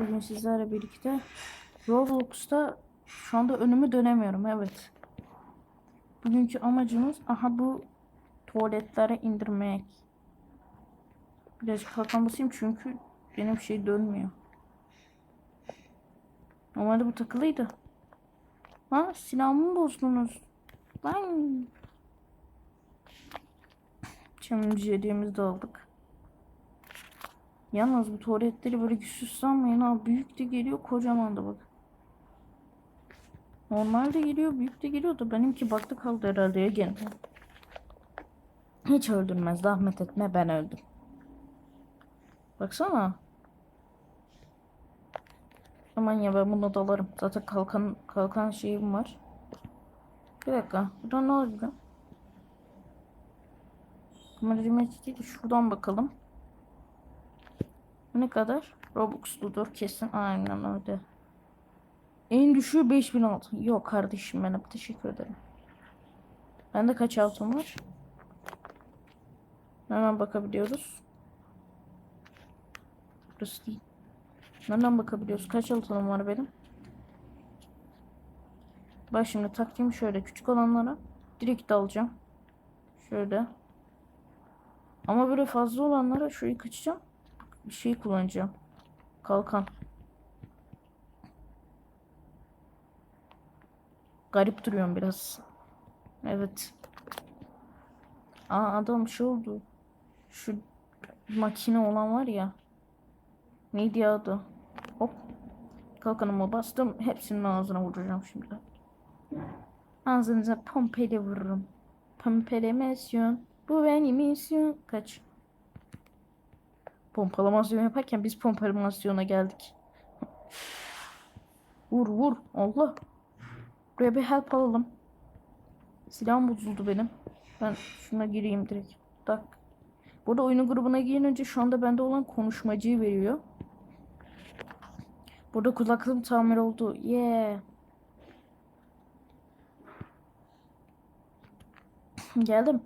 Bugün sizlerle birlikte Roblox'ta şu anda önümü dönemiyorum. Evet. Bugünkü amacımız aha bu tuvaletlere indirmek. Birazcık kalkan basayım çünkü benim şey dönmüyor. Normalde bu takılıydı. Ha silahımı mı bozdunuz? Lan. Şimdi hediyemizi de aldık. Yalnız bu tuvaletleri böyle güçsüz sanmayın ha. Büyük de geliyor kocaman da bak. Normal de geliyor büyük de geliyor da benimki baktı kaldı herhalde ya gene. Hiç öldürmez zahmet etme ben öldüm. Baksana. Aman ya ben buna dalarım. Zaten kalkan kalkan şeyim var. Bir dakika. Burada ne oldu? Değil şuradan bakalım. Ne kadar? Robux'ludur kesin. Aynen öyle. En düşüğü 5000 altın. Yok kardeşim benim. Teşekkür ederim. Bende kaç altın var? Hemen bakabiliyoruz. Burası değil. Nereden bakabiliyoruz? Kaç altınım var benim? Bak şimdi taktiğim şöyle. Küçük olanlara direkt alacağım. Şöyle. Ama böyle fazla olanlara şurayı kaçacağım. Bir şey kullanacağım. Kalkan. Garip duruyorum biraz. Evet. Aa adam şey oldu. Şu makine olan var ya. Neydi ya adı? Hop. Kalkanıma bastım. Hepsinin ağzına vuracağım şimdi. Ağzınıza pompeli vururum. Pompele misyon. Bu benim misyon. Kaç. Pompalamasyon yaparken biz pompalamasyona geldik. vur vur. Allah. Buraya bir help alalım. Silahım bozuldu benim. Ben şuna gireyim direkt. Tak. Burada oyunun grubuna girince şu anda bende olan konuşmacıyı veriyor. Burada kulaklığım tamir oldu. Yeah. Geldim.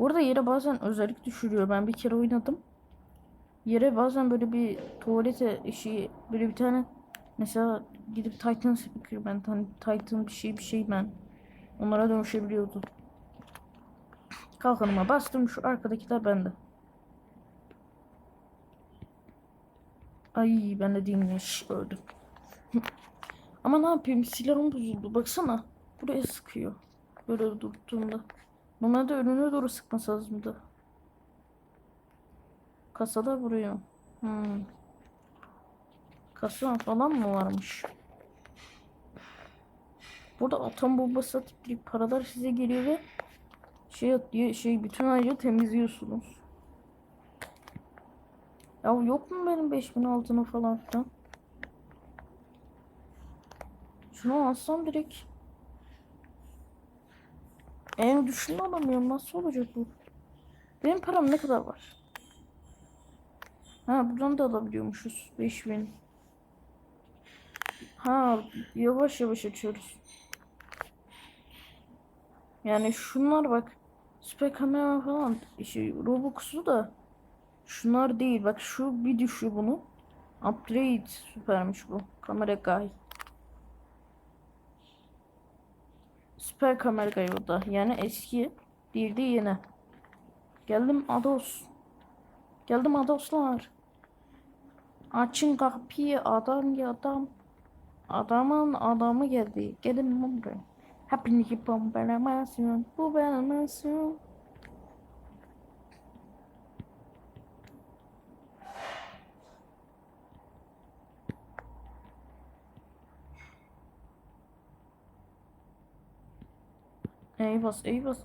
Burada yere bazen özellik düşürüyor. Ben bir kere oynadım. Yere bazen böyle bir tuvalete işi böyle bir tane mesela gidip Titan speaker ben Titan bir şey bir şey ben onlara dönüşebiliyordu. Kalkanıma bastım şu arkadakiler bende. Ay ben de değilmiş öldüm. Ama ne yapayım silahım bozuldu baksana. Buraya sıkıyor. Böyle durduğunda. Normalde önüne doğru sıkması lazımdı. Kasada vuruyor. Hmm. Kasa falan mı varmış? Burada atom bombası atıp paralar size geliyor ve şey atıyor, şey bütün ayı temizliyorsunuz. Ya yok mu benim 5000 altını falan filan? Şunu alsam direkt en düşünme alamıyorum. Nasıl olacak bu? Benim param ne kadar var? Ha buradan da alabiliyormuşuz. 5000. Ha yavaş yavaş açıyoruz. Yani şunlar bak. Süper kamera falan. Şey, Robux'u da. Şunlar değil. Bak şu bir düşüyor bunu. Upgrade süpermiş bu. Kamera guy. Süper kamera da. Yani eski. Bir de. Geldim Ados. Geldim Adoslar. Açın kapıyı adam ya adam. Adamın adamı geldi. Gelin buraya. Hepinizi pompalamasyon. Bu benim Eyvah eyvah.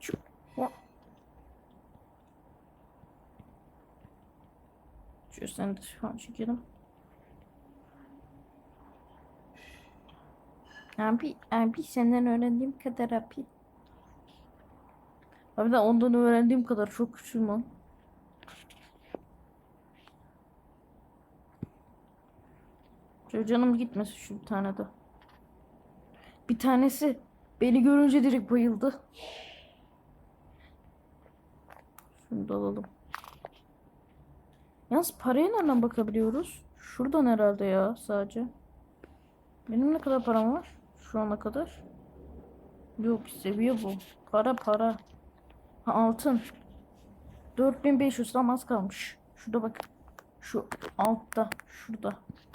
Şu- sen an çekelim. Abi, abi senden öğrendiğim kadar abi. Abi de ondan öğrendiğim kadar çok küçüğüm lan. Şöyle canım gitmesin şu bir tane de. Bir tanesi beni görünce direkt bayıldı. Şunu da alalım. Yalnız paraya nereden bakabiliyoruz? Şuradan herhalde ya sadece. Benim ne kadar param var? Şu ana kadar. Yok seviye bu. Para para. Ha, altın. 4500 tam az kalmış. Şurada bak. Şu altta. Şurada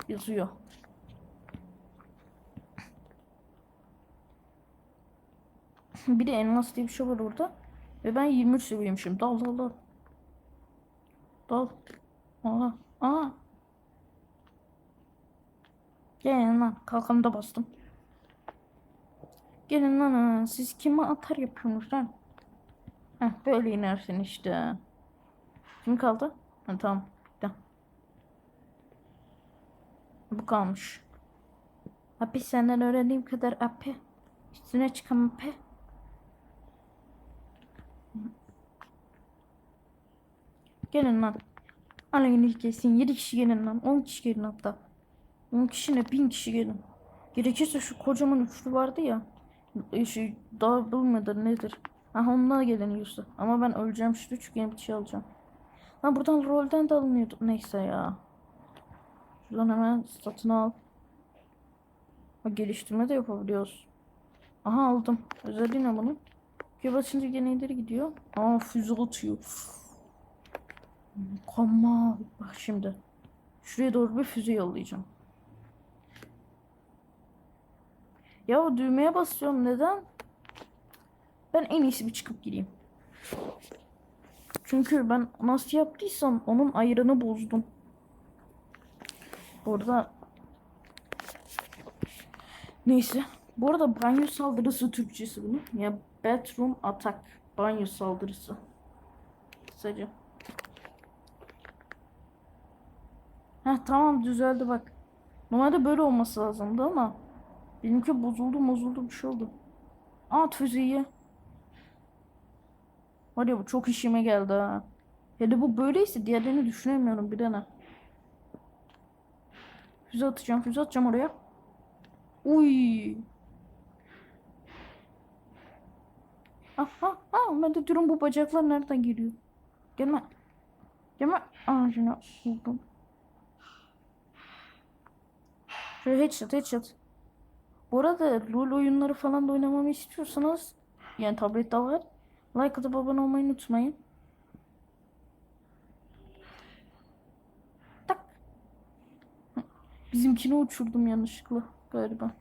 yazıyor. Bir de elmas diye bir şey var orada. Ve ben 23 seviyeymişim. Dal dal dal. Dal. Aa. Aa. Gelin lan. Kalkanı da bastım. Gelin lan. Siz kime atar yapıyorsunuz lan? Heh, böyle inersin işte. Kim kaldı? Ha, tamam. Tamam. Bu kalmış. Abi senden öğrendiğim kadar abi. Üstüne çıkan abi. Gelin lan. Alayını kesin. 7 kişi gelin lan. 10 kişi gelin hatta. 10 kişi ne? 1000 kişi gelin. Gerekirse şu kocaman üçlü vardı ya. Şey, double mıdır nedir? Aha onunla gelin yiyorsa. Ama ben öleceğim şu çünkü yeni bir şey alacağım. Lan buradan rolden de alınıyordu. Neyse ya. Şuradan hemen satın al. Ha, geliştirme de yapabiliyoruz. Aha aldım. Özelliği ne bunun? Göl açınca gene gidiyor. Aa füze atıyor. Mükemmel. Bak şimdi. Şuraya doğru bir füze yollayacağım. Ya düğmeye basıyorum neden? Ben en iyisi bir çıkıp gireyim. Çünkü ben nasıl yaptıysam onun ayarını bozdum. Burada Neyse. Bu arada banyo saldırısı Türkçesi bunun. Ya bathroom attack. Banyo saldırısı. Kısaca. Heh tamam düzeldi bak. Normalde böyle olması lazımdı ama benimki bozuldu bozuldu bir şey oldu. At füzeyi. Var ya bu çok işime geldi ha. Hele bu böyleyse diğerlerini düşünemiyorum bir tane. Füze atacağım füze atacağım oraya. Uy. Ah ah ah ben de diyorum bu bacaklar nereden geliyor? Gelme. Gelme. Aa şunu buldum. Şöyle headshot headshot. Bu arada LoL oyunları falan da oynamamı istiyorsanız yani tablette var. Like atıp abone olmayı unutmayın. Tak. Bizimkini uçurdum yanlışlıkla galiba.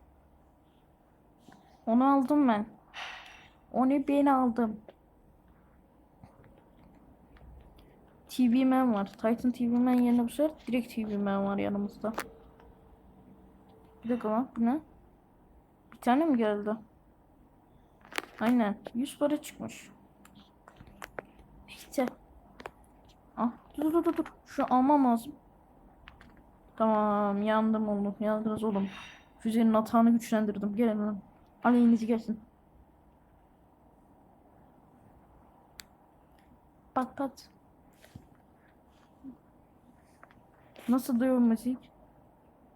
Onu aldım ben. Onu ben aldım. TV Man var. Titan TV Man yerine bu sefer direkt TV Man var yanımızda. Bir dakika lan bu ne? Bir tane mi geldi? Aynen. 100 para çıkmış. Neyse. Ah dur dur dur dur. Şu almam lazım. Tamam yandım oğlum. Yandınız oğlum. Füzenin atağını güçlendirdim. Gelin lan. Aleyhinizi gelsin. Pat pat. Nasıl diyor müzik?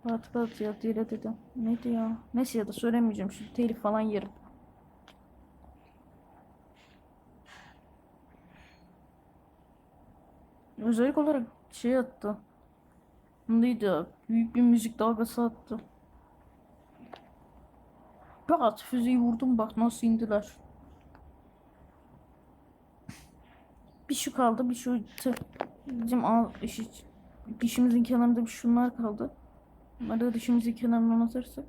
Pat pat ya dire dedim. Neydi ya? Neyse ya da söylemeyeceğim şimdi telif falan yerim. Özellik olarak şey attı. Neydi ya? Büyük bir müzik dalgası attı. Pat füzeyi vurdum bak nasıl indiler. Bir şu kaldı bir şu. Bizim al işi dişimizin kenarında bir şunlar kaldı. Bunları da dişimizin kenarından atarsak.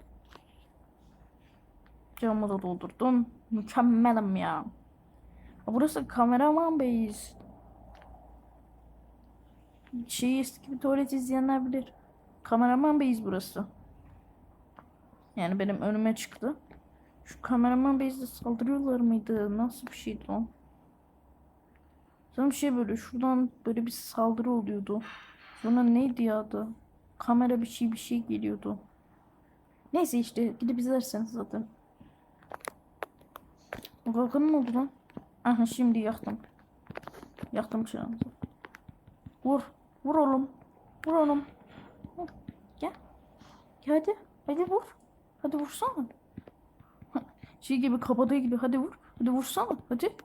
Camı da doldurdum. Mükemmelim ya. Burası kameraman beyiz. Şey eski bir tuvalet izleyenler bilir. Kameraman beyiz burası. Yani benim önüme çıktı. Şu kameraman base'de saldırıyorlar mıydı? Nasıl bir şeydi o? Sanırım şey böyle şuradan böyle bir saldırı oluyordu. Sonra neydi ya adı? Kamera bir şey bir şey geliyordu. Neyse işte gidip izlerseniz zaten. O kalkanı ne oldu lan? Aha şimdi yaktım. Yaktım çırağımızı. Vur. Vur oğlum. Vur oğlum. Gel. Ya hadi. Hadi vur. Hadi vursana. Şey gibi kabadayı gibi. Hadi vur. Hadi vursana. Hadi.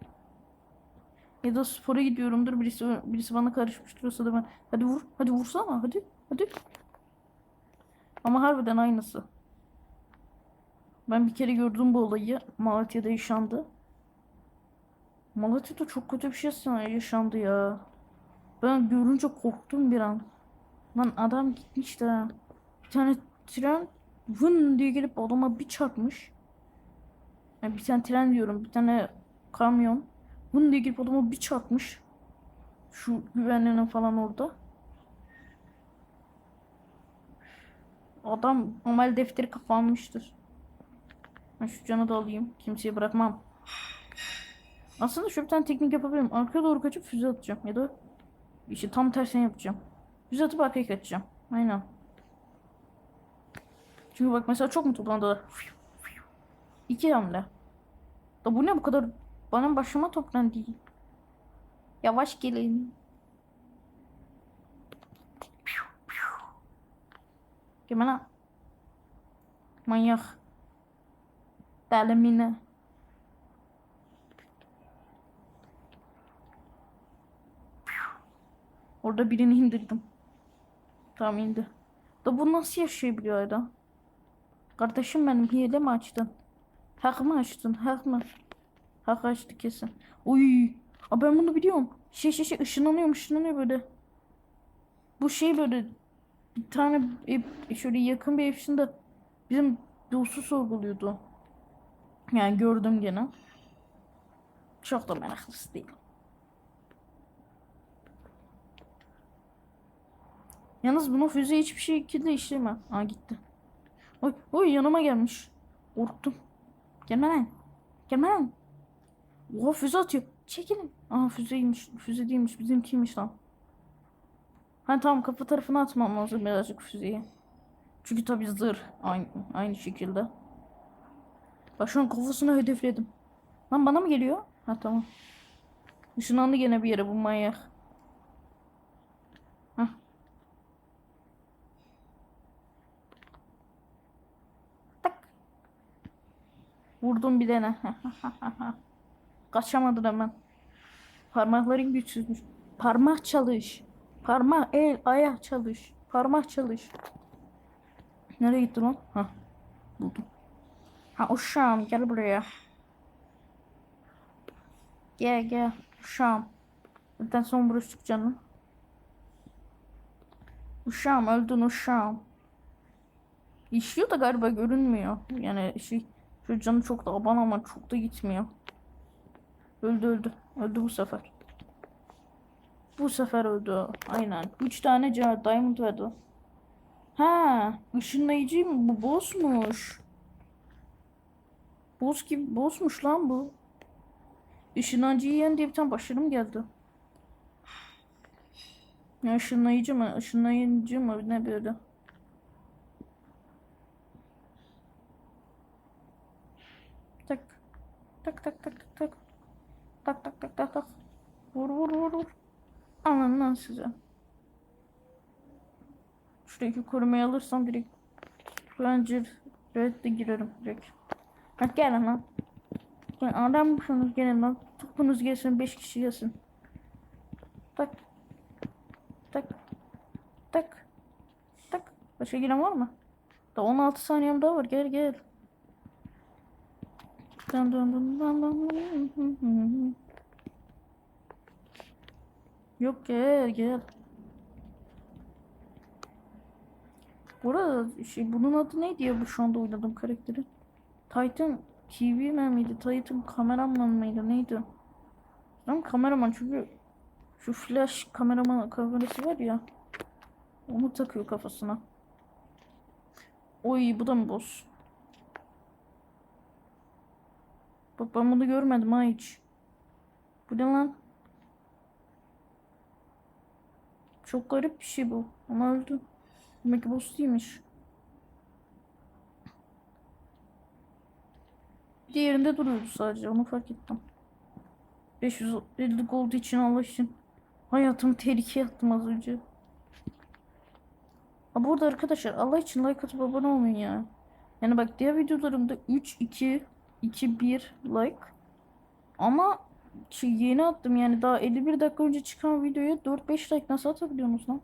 Ya da spora gidiyorumdur. Birisi birisi bana karışmıştır. O sırada ben hadi vur. Hadi vursana. Hadi. Hadi. Ama harbiden aynısı. Ben bir kere gördüm bu olayı. Malatya'da yaşandı. Malatya'da çok kötü bir şey yaşandı ya. Ben görünce korktum bir an. Lan adam gitmiş de. Bir tane tren vın diye gelip adama bir çarpmış. Yani bir tane tren diyorum. Bir tane kamyon. Vın diye gelip adama bir çarpmış. Şu güvenliğinin falan orada. Adam amel defteri kapanmıştır. Ben şu canı da alayım. Kimseye bırakmam. Aslında şu bir tane teknik yapabilirim. Arkaya doğru kaçıp füze atacağım. Ya da işte tam tersini yapacağım. Füze atıp arkaya kaçacağım. Aynen. Çünkü bak mesela çok mu toplandılar? İki hamle. Da bu ne bu kadar bana başıma toplandı. Yavaş gelin. Gel lan. Manyak. Deli Orada birini indirdim. Tamam indi. Da bu nasıl yaşayabiliyor adam? Kardeşim benim hile mi açtın? Hak mı açtın? Hak mı? Hak açtı kesin. Uy. Aa, ben bunu biliyorum. Şey şey şey ışınlanıyor ışınlanıyor böyle. Bu şey böyle bir tane şöyle yakın bir ev içinde bizim dostu sorguluyordu. Yani gördüm gene. Çok da meraklısı değil. Yalnız bunun füze hiçbir şekilde işleme. Aa gitti. Oy, oy yanıma gelmiş. Korktum. Gelme lan. Gelme lan. Oha füze atıyor. Çekilin. Aa füzeymiş. Füze değilmiş. Bizimkiymiş lan. Ha tamam kafa tarafına atmam lazım birazcık füzeyi. Çünkü tabi zırh. Aynı, aynı şekilde. Bak şu an kafasına hedefledim. Lan bana mı geliyor? Ha tamam. Işınlandı gene bir yere bu manyak. Hah. Tak. Vurdum bir tane. Kaçamadı hemen. Parmakların güçsüzmüş. Parmak çalış. Parmak, el, ayak çalış. Parmak çalış. Nereye gitti lan? Ha. Buldum. Ha uşağım gel buraya. Gel gel uşağım. Neden son vuruştuk canım? Uşağım öldün uşağım. İşiyor da galiba görünmüyor. Yani şey şu canı çok da aban ama çok da gitmiyor. Öldü öldü. Öldü bu sefer. Bu sefer öldü. Aynen. Üç tane ca- diamond verdi. Ha, ışınlayıcı mı? Bu bossmuş. Boss gibi bossmuş lan bu. Işınlayıcı yiyen diye bir tane başarım geldi. Ya mı? Işınlayıcı mı? Ne böyle? Tak. Tak tak tak tak tak. Tak tak tak tak tak. Vur vur vur vur. Anam lan size. Şuradaki korumayı alırsam direkt bence redde girerim direkt. Ha gelin lan. Gel adam mısınız gelin lan. Topunuz gelsin 5 kişi gelsin. Tak. Tak. Tak. Tak. Başka giren var mı? Da 16 saniyem daha var gel gel. Yok gel gel. Bu arada şey, bunun adı neydi ya bu şu anda oynadığım karakterin? Titan TV man miydi? Titan kameraman mıydı? Neydi? Tam kameraman çünkü şu flash kameraman kamerası var ya. Onu takıyor kafasına. Oy bu da mı boss? Bak ben bunu görmedim ha hiç. Bu ne lan? Çok garip bir şey bu. Ama öldü. Demek ki boss değilmiş. Diğerinde duruyordu sadece. Onu fark ettim. 550 gold için Allah için. Hayatımı tehlikeye attım az önce. Ha burada arkadaşlar Allah için like atıp abone olun ya. Yani bak diğer videolarımda 3, 2, 2, 1 like. Ama yeni attım yani daha 51 dakika önce çıkan videoya 4-5 like nasıl atabiliyorsunuz lan?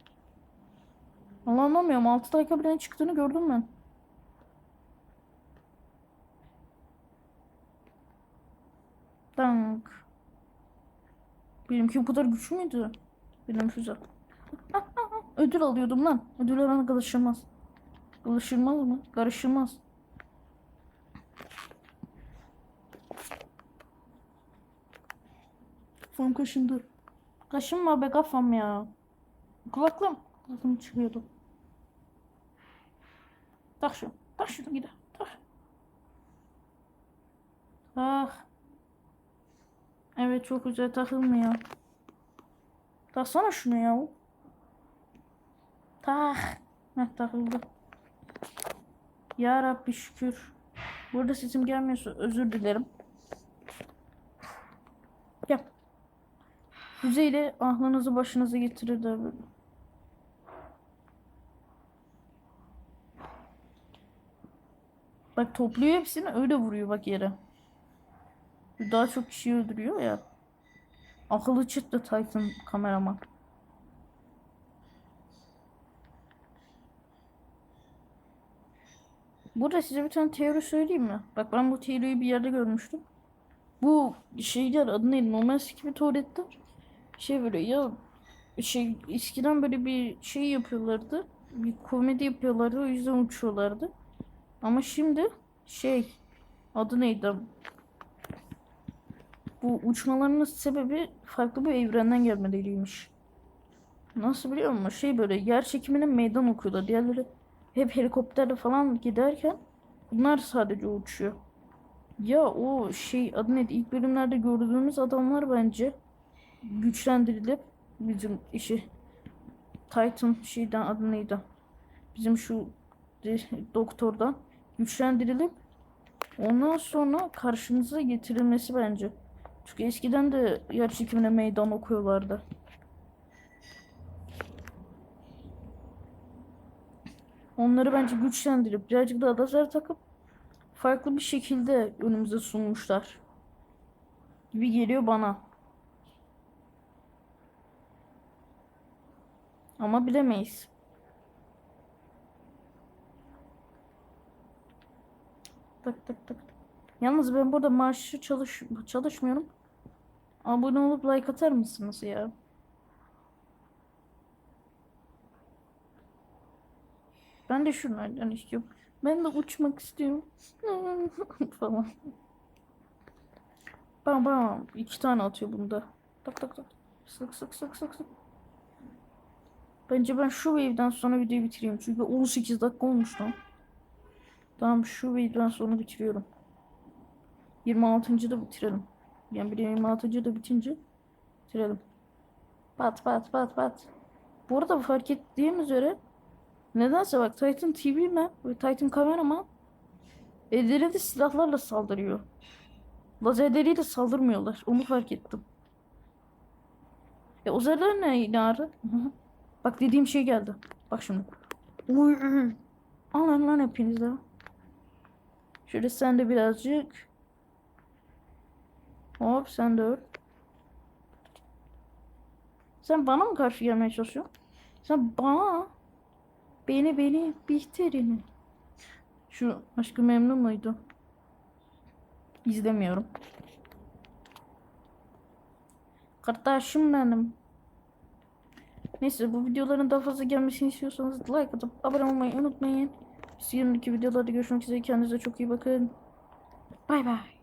Allah anlamıyorum 6 dakika bile çıktığını gördüm ben. Dank. Benimki bu kadar güçlü müydü? Benim füze. Ödül alıyordum lan. Ödül alana karışılmaz. Karışılmaz mı? Karışılmaz. Kafam kaşındı. Kaşınma be kafam ya. Kulaklığım. Kulaklığım çıkıyordu. Tak şunu. Tak şunu gider. Tak. Tak. Evet çok güzel takılmıyor. Taksana şunu ya. Tak. Heh takıldı. Ya Rabbi şükür. Burada sesim gelmiyorsa özür dilerim. Gel. Yüzeyle aklınızı başınıza getirir de böyle. Bak topluyor hepsini öyle vuruyor bak yere. Daha çok kişi öldürüyor ya. Akıllı çıktı Titan kameraman. Burada size bir tane teori söyleyeyim mi? Bak ben bu teoriyi bir yerde görmüştüm. Bu şeyler adı neydi? Normal gibi tuvaletler. Şey böyle ya şey eskiden böyle bir şey yapıyorlardı. Bir komedi yapıyorlardı o yüzden uçuyorlardı. Ama şimdi şey adı neydi? Bu uçmalarının sebebi farklı bir evrenden gelmeliymiş. Nasıl biliyor musun? Şey böyle yer çekimine meydan okuyorlar. Diğerleri hep helikopterle falan giderken bunlar sadece uçuyor. Ya o şey adı neydi? İlk bölümlerde gördüğümüz adamlar bence güçlendirilip bizim işi Titan şeyden adı neydi? Bizim şu doktordan güçlendirilip ondan sonra karşımıza getirilmesi bence. Çünkü eskiden de yer çekimine meydan okuyorlardı. Onları bence güçlendirip birazcık daha lazer takıp farklı bir şekilde önümüze sunmuşlar. Gibi geliyor bana. Ama bilemeyiz. Tak tak tak. Yalnız ben burada maaşı çalış çalışmıyorum. Abone olup like atar mısınız ya? Ben de şunlardan istiyorum. Ben de uçmak istiyorum. falan. Bam bam. iki tane atıyor bunda. Tak tak tak. Sık sık sık sık sık. Bence ben şu wave'den sonra videoyu bitireyim. Çünkü 18 dakika olmuş lan. Tamam şu wave'den sonra bitiriyorum. 26. da bitirelim. Yani bir 26. da bitince bitirelim. Pat pat pat pat. Bu arada fark ettiğim üzere nedense bak Titan TV mi ve Titan kameraman ellerinde silahlarla saldırıyor. Lazerleriyle saldırmıyorlar. Onu fark ettim. E o ne hı. Bak dediğim şey geldi. Bak şimdi. Alın lan hepiniz de. Şöyle sen de birazcık. Hop sen de öl. Sen bana mı karşı gelmeye çalışıyorsun? Sen bana beni beni Bihter'ini. Şu aşkı memnun muydu? İzlemiyorum. Kardeşim benim. Neyse bu videoların daha fazla gelmesini istiyorsanız like atıp abone olmayı unutmayın. Biz yarınki videolarda görüşmek üzere. Kendinize çok iyi bakın. Bay bay.